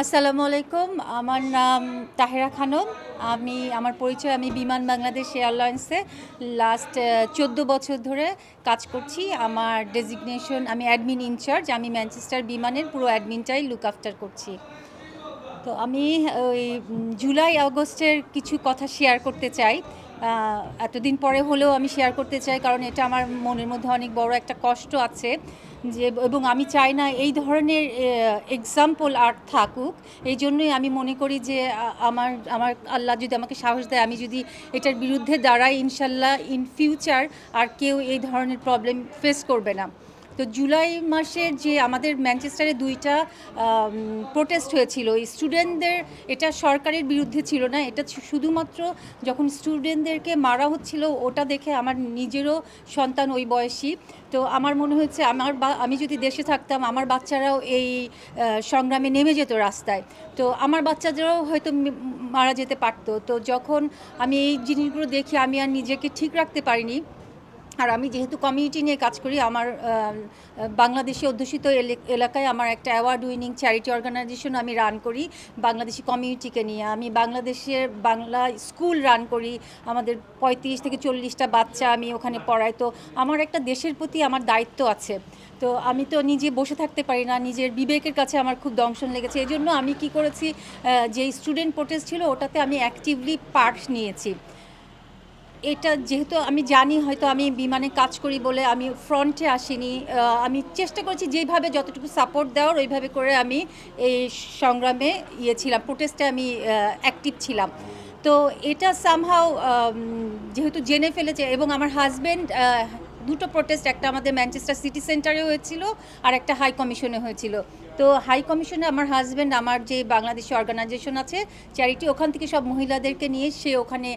আসসালামু আলাইকুম, আমার নাম তাহেরা খানম। আমি, আমার পরিচয়, আমি বিমান বাংলাদেশ এয়ারলাইন্সে লাস্ট চোদ্দ বছর ধরে কাজ করছি। আমার ডেজিগনেশন আমি অ্যাডমিন ইনচার্জ আমি ম্যানচেস্টার বিমানের পুরো অ্যাডমিনটাই লুক আফটার করছি। তো আমি, ওই জুলাই, আগস্টের কিছু কথা শেয়ার করতে চাই। এতদিন পরে হলেও আমি শেয়ার করতে চাই, কারণ এটা আমার মনের মধ্যে অনেক বড় একটা কষ্ট আছে যে, এবং আমি চাই না এই ধরনের এক্সাম্পল আর থাকুক। এই জন্যই আমি মনে করি যে আমার আমার আল্লাহ যদি আমাকে সাহস দেয়, আমি যদি এটার বিরুদ্ধে দাঁড়াই, ইনশাল্লাহ ইন ফিউচার আর কেউ এই ধরনের প্রবলেম ফেস করবে না। তো জুলাই মাসে যে আমাদের ম্যানচেস্টারে দুইটা প্রোটেস্ট হয়েছিল স্টুডেন্টদের এটা সরকারের বিরুদ্ধে ছিল না, এটা শুধুমাত্র যখন স্টুডেন্টদেরকে মারা হচ্ছিল, ওটা দেখে আমার নিজেরও সন্তান ওই বয়সী। তো আমার মনে হচ্ছে আমার আমি যদি দেশে থাকতাম, আমার বাচ্চারাও এই সংগ্রামে নেমে যেত রাস্তায়। তো আমার বাচ্চাদেরও হয়তো মারা যেতে পারতো। তো যখন আমি এই জিনিসগুলো দেখি, আমি আর নিজেকে ঠিক রাখতে পারিনি। আর আমি যেহেতু কমিউনিটি নিয়ে কাজ করি, আমার বাংলাদেশে অধ্যুষিত এলে- এলাকায় আমার একটা অ্যাওয়ার্ড উইনিং চ্যারিটি অর্গানাইজেশন আমি রান করি, বাংলাদেশি কমিউনিটিকে নিয়ে। আমি বাংলাদেশের বাংলা স্কুল রান করি, আমাদের পঁয়ত্রিশ থেকে চল্লিশটা বাচ্চা আমি ওখানে পড়াই। তো আমার একটা দেশের প্রতি আমার দায়িত্ব আছে। তো আমি তো নিজে বসে থাকতে পারি না, নিজের বিবেকের কাছে আমার খুব দংশন লেগেছে। এই জন্য আমি কি করেছি যে স্টুডেন্ট প্রোটেস্ট ছিল, ওটাতে আমি অ্যাক্টিভলি পার্ট নিয়েছি। এটা যেহেতু আমি জানি, হয়তো আমি বিমানে কাজ করি বলে আমি ফ্রন্টে আসিনি আমি চেষ্টা করেছি যেভাবে যতটুকু সাপোর্ট দেওয়ার, ওইভাবে করে আমি এই সংগ্রামে ইয়ে ছিলাম প্রোটেস্টে আমি অ্যাক্টিভ ছিলাম। তো এটা সামহাও যেহেতু জেনে ফেলেছে এবং আমার হাজব্যান্ড দুটো প্রোটেস্ট একটা আমাদের ম্যানচেস্টার সিটি সেন্টারে হয়েছিল আর একটা হাই কমিশনে হয়েছিল। তো হাই কমিশনে আমার হাজব্যান্ড আমার যে বাংলাদেশি অর্গানাইজেশন আছে চ্যারিটি ওখান থেকে সব মহিলাদেরকে নিয়ে সে ওখানে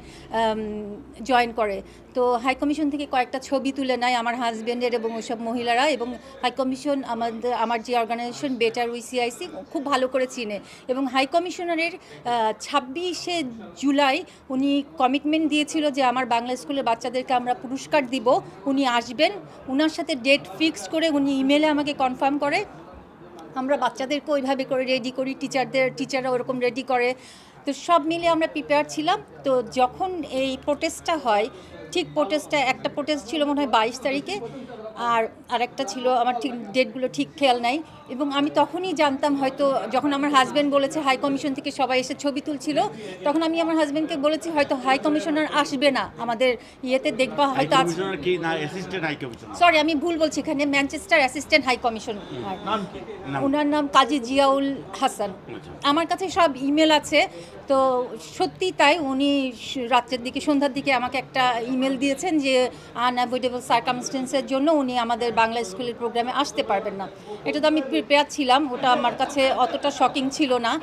জয়েন করে। তো হাই কমিশন থেকে কয়েকটা ছবি তুলে নেয় আমার হাজব্যান্ডের এবং ওইসব মহিলারা এবং হাই কমিশন আমাদের, আমার যে অর্গানাইজেশন বেটার উইসিআইসি খুব ভালো করে চিনে। এবং হাই কমিশনারের ছাব্বিশে জুলাই উনি কমিটমেন্ট দিয়েছিল যে আমার বাংলা স্কুলের বাচ্চাদেরকে আমরা পুরস্কার দিব, উনি আসবেন। ওনার সাথে ডেট ফিক্সড করে উনি ইমেলে আমাকে কনফার্ম করে। আমরা বাচ্চাদেরকে ওইভাবে করে রেডি করি টিচারদের টিচাররা ওরকম রেডি করে। তো সব মিলে আমরা প্রিপেয়ার ছিলাম। তো যখন এই প্রোটেস্টটা হয়, ঠিক প্রোটেস্টটা একটা প্রোটেস্ট ছিল মনে হয় বাইশ তারিখে। আর আরেকটা ছিল আমার ঠিক ডেটগুলো ঠিক খেয়াল নাই। এবং আমি তখনই জানতাম হয়তো যখন আমার হাজব্যান্ড বলেছে হাই কমিশন থেকে সবাই এসে ছবি তুলছিল তখন আমি আমার হাজব্যান্ডকে বলেছি হয়তো হাই কমিশনার আসবে না আমাদের ইয়েতে দেখবা হয়তো সরি আমি ভুল বলছি এখানে ম্যানচেস্টার অ্যাসিস্ট্যান্ট হাই কমিশন ওনার নাম কাজী জিয়াউল হাসান। আচ্ছা। আমার কাছে সব ইমেল আছে তো সত্যি তাই উনি রাত্রের দিকে সন্ধ্যার দিকে আমাকে একটা ইমেল দিয়েছেন যে আনঅ্যাভয়েডেবল সার্কামস্টেন্সের জন্য উনি আমাদের বাংলা স্কুলের প্রোগ্রামে আসতে পারবেন না। এটা তো আমি প্রিপেয়ার ছিলাম, ওটা আমার কাছে অতটা শকিং ছিল না।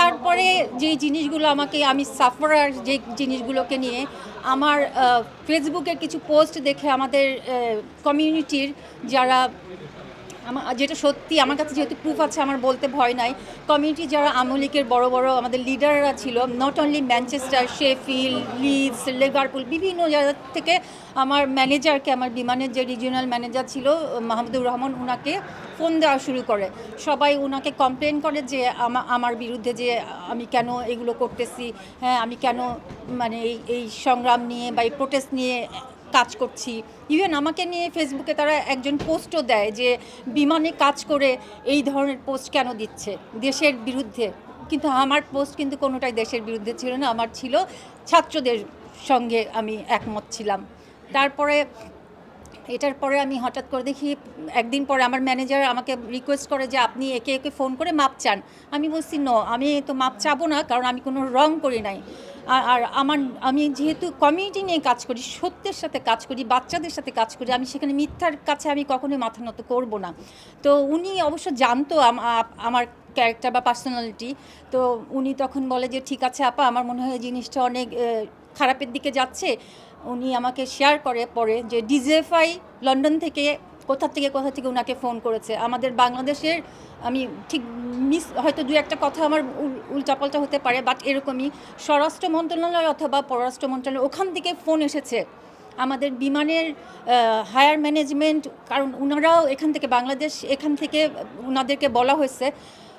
তারপরে যে জিনিসগুলো আমাকে, আমি সাফারার যে জিনিসগুলোকে নিয়ে আমার ফেসবুকের কিছু পোস্ট দেখে আমাদের কমিউনিটির যারা আমার যেটা সত্যি, আমার কাছে যেহেতু প্রুফ আছে, আমার বলতে ভয় নাই। কমিউনিটি যারা আমলিকের বড় বড় আমাদের লিডাররা ছিল not only Manchester Sheffield Leeds Liverpool বিভিন্ন জায়গা থেকে আমার ম্যানেজারকে আমার বিমানের যে রিজিওনাল ম্যানেজার ছিল, মাহমুদুর রহমান ওনাকে ফোন দেওয়া শুরু করে। সবাই ওনাকে কমপ্লেন করে যে আমা- আমার বিরুদ্ধে যে আমি কেন এগুলো করতেছি হ্যাঁ আমি কেন মানে এই এই সংগ্রাম নিয়ে বা এই প্রোটেস্ট নিয়ে কাজ করছি। ইভেন আমাকে নিয়ে ফেসবুকে তারা একজন পোস্টও দেয় যে, বিমানে কাজ করে এই ধরনের পোস্ট কেন দিচ্ছে? দেশের বিরুদ্ধে। কিন্তু আমার পোস্ট কিন্তু কোনোটাই দেশের বিরুদ্ধে ছিল না, আমার ছিল ছাত্রদের সঙ্গে আমি একমত ছিলাম। তারপরে, এটার পরে আমি হঠাৎ করে দেখি, একদিন পরে আমার ম্যানেজার আমাকে রিকোয়েস্ট করে যে, আপনি একে একে ফোন করে মাপ চান। আমি বলছি নো আমি তো মাপ চাবো না, কারণ আমি কোনো রং করি নাই। আর- আমার, আমি যেহেতু কমিউনিটি নিয়ে কাজ করি, সত্যের সাথে কাজ করি, বাচ্চাদের সাথে কাজ করি, আমি সেখানে মিথ্যার কাছে আমি কখনোই মাথা নত করব না। তো উনি অবশ্য জানতো আমার ক্যারেক্টার বা পার্সোনালিটি তো উনি তখন বলে যে, ঠিক আছে আপা, আমার মনে হয় জিনিসটা অনেক খারাপের দিকে যাচ্ছে। উনি আমাকে শেয়ার করে, পরে যে, ডিজেফাই লন্ডন থেকে কোথা থেকে কোথা থেকে ওনাকে ফোন করেছে? আমাদের বাংলাদেশের, আমি ঠিক মিস, হয়তো দু একটা কথা আমার উল- উল্টাপাল্টা হতে পারে, বাট এরকমই। স্বরাষ্ট্র মন্ত্রণালয় অথবা পররাষ্ট্র মন্ত্রণালয়, ওখান থেকে ফোন এসেছে। আমাদের বিমানের হায়ার ম্যানেজমেন্ট, কারণ ওনারাও এখান থেকে বাংলাদেশ, এখান থেকে ওনাদেরকে বলা হয়েছে।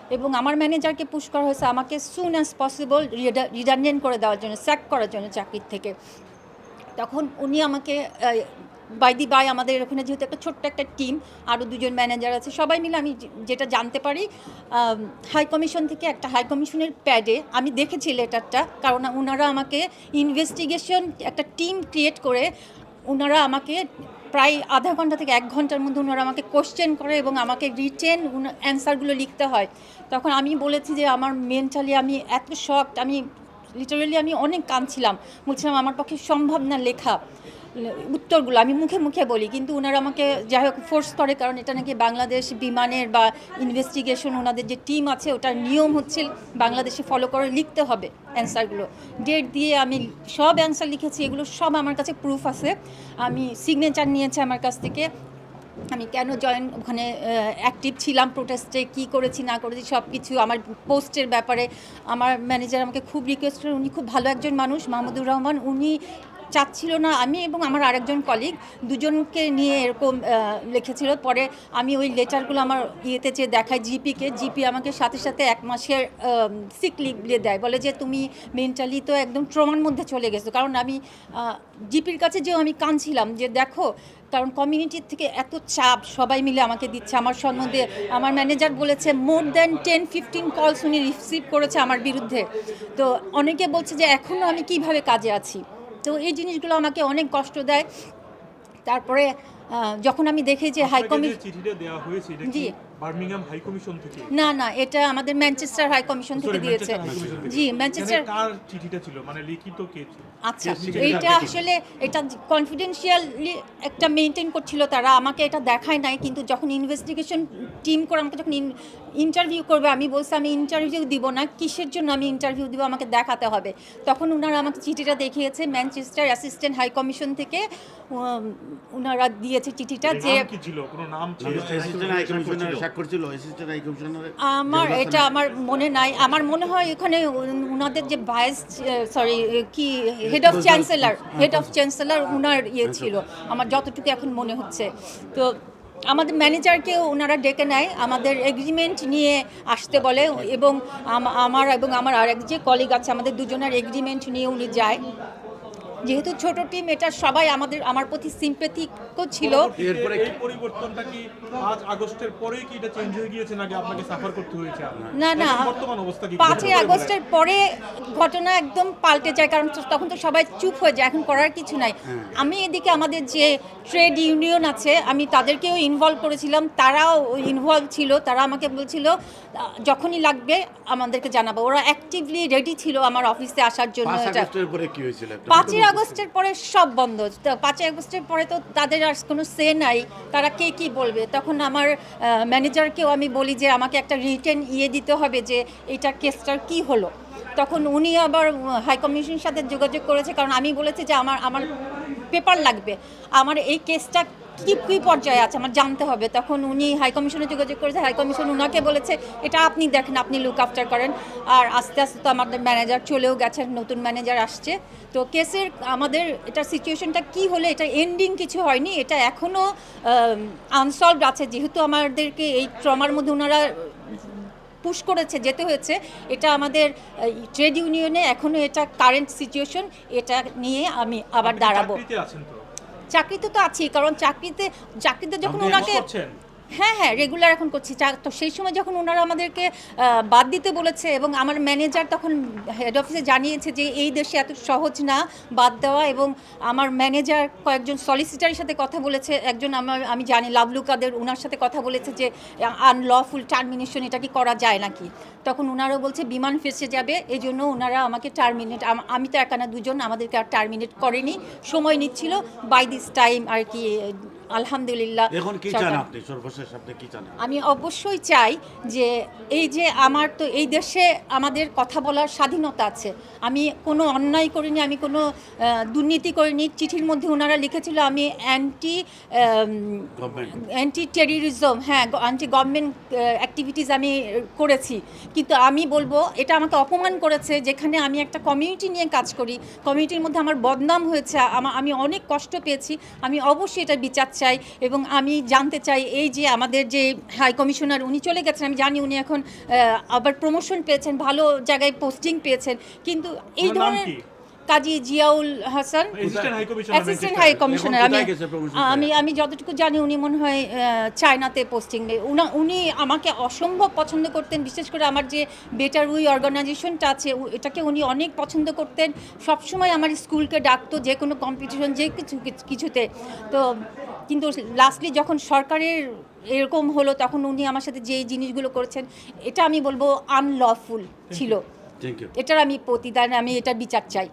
এবং আমার ম্যানেজারকে পুশ করা হয়েছে আমাকে সুন অ্যাজ পসিবল রিডান্ডেন্ট করে দেওয়ার জন্য স্যাক করার জন্য চাকরির থেকে। তখন উনি আমাকে বাই দি বাই আমাদের ওখানে যেহেতু একটা ছোট্ট একটা টিম আরও দুজন ম্যানেজার আছে, সবাই মিলে আমি যেটা জানতে পারি হাই কমিশন থেকে একটা হাই কমিশনের প্যাডে আমি দেখেছি লেটারটা কারণ ওনারা আমাকে ইনভেস্টিগেশন একটা টিম ক্রিয়েট করে ওনারা আমাকে প্রায় আধা ঘণ্টা থেকে এক ঘণ্টার মধ্যে ওনারা আমাকে কোশ্চেন করে এবং আমাকে রিটেন অ্যান্সারগুলো লিখতে হয়। তখন আমি বলেছি যে, আমার মেন্টালি আমি এত শকড আমি লিটারেলি আমি অনেক কাঁদছিলাম। বলছিলাম, আমার পক্ষে সম্ভব না লেখা। উত্তরগুলো আমি মুখে মুখে বলি, কিন্তু ওনারা আমাকে যাই হোক ফোর্স করে, কারণ এটা নাকি বাংলাদেশ বিমানের বা ইনভেস্টিগেশন ওনাদের যে টিম আছে, ওটার নিয়ম হচ্ছে বাংলাদেশে ফলো করে লিখতে হবে অ্যান্সারগুলো ডেট দিয়ে আমি সব অ্যান্সার লিখেছি, এগুলো সব আমার কাছে প্রুফ আছে। আমি সিগনেচার নিয়েছে আমার কাছ থেকে। আমি কেন জয়েন ওখানে অ্যাক্টিভ ছিলাম প্রোটেস্টে কি করেছি, না করেছি সব কিছু আমার পোস্টের ব্যাপারে। আমার ম্যানেজার আমাকে খুব রিকোয়েস্ট করেন উনি খুব ভালো একজন মানুষ, মাহমুদুর রহমান। উনি চাচ্ছিল না আমি এবং আমার আরেকজন কলিগ দুজনকে নিয়ে এরকম লিখেছিল। পরে আমি ওই লেটারগুলো আমার ইয়েতে চেয়ে দেখাই, জিপিকে, জিপি আমাকে সাথে সাথে এক মাসের সিক লিভ দেয় বলে যে তুমি মেন্টালি তো একদম ট্রমার মধ্যে চলে গেছো। কারণ আমি জিপির কাছে যেও আমি কাঁদছিলাম যে দেখো, কারণ কমিউনিটির থেকে এত চাপ সবাই মিলে আমাকে দিচ্ছে। আমার সম্বন্ধে আমার ম্যানেজার বলেছে মোর দ্যান টেন ফিফটিন কলস উনি রিসিভ করেছে আমার বিরুদ্ধে। তো অনেকে বলছে যে এখনও আমি কীভাবে কাজে আছি? তো এই জিনিসগুলো আমাকে অনেক কষ্ট দেয়। তারপরে যখন আমি দেখি যে হাই কমি চিঠিটা দেওয়া হয়েছে এটা কি বার্মিংহাম হাই কমিশন থেকে? না না এটা আমাদের ম্যানচেস্টার হাই কমিশন থেকে দিয়েছে। জি ম্যানচেস্টার কার চিঠিটা ছিল? মানে লিখিত কে আচ্ছা yes. আসলে এটা কনফিডেন্সিয়ালি একটা মেনটেন করছিল তারা। আমাকে এটা দেখায় নাই কিন্তু যখন ইনভেস্টিগেশন টিম করে আমাকে যখন ইন্টারভিউ করবে আমি বলছি আমি ইন্টারভিউ দিব না কিসের জন্য আমি ইন্টারভিউ দিব? আমাকে দেখাতে হবে। তখন ওনারা আমাকে চিঠিটা দেখিয়েছে ম্যানচেস্টার অ্যাসিস্ট্যান্ট হাই কমিশন থেকে ওনারা ওনারা দিয়েছে চিঠিটা যে কি ছিল? কোনো নাম ছিল? অ্যাসিস্ট্যান্ট হাই কমিশনার স্বাক্ষর ছিল? অ্যাসিস্ট্যান্ট হাই কমিশনারের আমার এটা আমার মনে নাই। আমার মনে হয় এখানে উনাদের যে ভাইস সরি কি head of chancellor head of chancellor উনার ইয়ে ছিল। আমার যতটুকু এখন মনে হচ্ছে। তো আমাদের ম্যানেজারকে ওনারা ডেকে নেয়। আমাদের এগ্রিমেন্ট নিয়ে আসতে বলে এবং আমার এবং আমার আরেক যে কলিগ আছে আমাদের দুজনের এগ্রিমেন্ট নিয়ে উনি যায়। যেহেতু ছোট টিম এটা সবাই আমাদের আমার প্রতি সিম্পেথিকও ছিল। এরপরে এই পরিবর্তনটা কি আগস্টের পরেই কি এটা চেঞ্জ হয়ে গিয়েছে নাকি আপনাকে সাফার করতে হয়েছে না? না বর্তমান অবস্থা কি? পাঁচই আগস্টের পরে ঘটনা একদম পাল্টে যায় কারণ তখন তো সবাই চুপ হয়ে যায় এখন করার কিছু নাই। আমি এদিকে আমাদের যে ট্রেড ইউনিয়ন আছে আমি তাদেরকেও ইনভলভ করেছিলাম তারাও ইনভলভ ছিল তারা আমাকে বলছিল যখনই লাগবে আমাদেরকে জানাব। ওরা অ্যাক্টিভলি রেডি ছিল আমার অফিসে আসার জন্য এটা। আগস্টের পরে কি হয়েছিল? একটা পাঁচই আগস্টের পরে সব বন্ধ। পাঁচই আগস্টের পরে তো তাদের আর কোনো সে নাই। তারা কে কি বলবে? তখন আমার ম্যানেজারকেও আমি বলি যে আমাকে একটা রিটেন ইয়ে দিতে হবে যে এটা কেসটার কি হলো। তখন উনি আবার হাই কমিশনের সাথে যোগাযোগ করেছে। কারণ আমি বলেছি যে আমার আমার পেপার লাগবে। আমার এই কেসটা কি কী পর্যায়ে আছে আমার জানতে হবে। তখন উনি হাই কমিশনে যোগাযোগ করেছে। হাই কমিশন উনাকে বলেছে এটা আপনি দেখেন আপনি লুক আফটার করেন। আর আস্তে আস্তে তো আমাদের ম্যানেজার চলেও গেছেন নতুন ম্যানেজার আসছে। তো কেসের আমাদের এটা সিচুয়েশনটা কি হলে এটা এন্ডিং কিছু হয়নি এটা এখনও আনসলভড আছে। যেহেতু আমাদেরকে এই ট্রমার মধ্যে ওনারা পুশ করেছে যেতে হয়েছে এটা আমাদের ট্রেড ইউনিয়নে এখনও এটা কারেন্ট সিচুয়েশন এটা নিয়ে আমি আবার দাঁড়াবো। চাকরিতে তো আছি কারণ চাকরিতে চাকরিতে যখন ওনাকে? হ্যাঁ হ্যাঁ রেগুলার এখন করছি। তো সেই সময় যখন ওনারা আমাদেরকে বাদ দিতে বলেছে এবং আমার ম্যানেজার তখন হেড অফিসে জানিয়েছে যে এই দেশে এত সহজ না, বাদ দেওয়া এবং আমার ম্যানেজার কয়েকজন সলিসিটারের সাথে কথা বলেছে। একজন আমার, আমি জানি লাভলু কাদের ওনার সাথে কথা বলেছে যে আনলফুল টার্মিনেশন এটা কি করা যায় নাকি? তখন ওনারাও বলছে, বিমান ফেসে যাবে এই জন্য ওনারা আমাকে টার্মিনেট আমি তো একানা দুজন, আমাদেরকে আর টার্মিনেট করেনি, সময় নিচ্ছিল। বাই দিস টাইম আর কি আলহামদুলিল্লাহ এখন কি চান আপনি? সর্বশেষ আপনি কি চান আমি অবশ্যই চাই যে এই যে আমার তো এই দেশে আমাদের কথা বলার স্বাধীনতা আছে। আমি কোনো অন্যায় করিনি আমি কোনো দুর্নীতি করিনি। চিঠির মধ্যে ওনারা লিখেছিল আমি অ্যান্টি অ্যান্টি টেরিরিজম হ্যাঁ অ্যান্টি গভর্নমেন্ট অ্যাক্টিভিটিস আমি করেছি। কিন্তু আমি বলব এটা আমাকে অপমান করেছে যেখানে আমি একটা কমিউনিটি নিয়ে কাজ করি। কমিউনিটির মধ্যে আমার বদনাম হয়েছে আমা- আমি অনেক কষ্ট পেয়েছি। আমি অবশ্যই এটা বিচার চাই এবং আমি জানতে চাই এই যে আমাদের যে হাই কমিশনার উনি চলে গেছেন আমি জানি উনি এখন আবার প্রমোশন পেয়েছেন ভালো জায়গায় পোস্টিং পেয়েছেন। কিন্তু এই ধরনের Kazi Ziaul Hasan assistant high commissioner আমি? আমি আমি যতটুকু জানি উনি মনে হয় চায়নাতে পোস্টিং নেই। উনি আমাকে অসম্ভব পছন্দ করতেন বিশেষ করে আমার যে বেটার উই অর্গানাইজেশনটা আছে এটাকে উনি অনেক পছন্দ করতেন। সবসময় আমার স্কুলকে ডাকতো যে কোনো কম্পিটিশন যে কিছু- কিছুতে। তো কিন্তু লাস্টলি যখন সরকারের এরকম হলো তখন উনি আমার সাথে যে জিনিসগুলো করেছেন এটা আমি বলব আনলফুল ছিল। এটার আমি প্রতিদান আমি এটার বিচার চাই।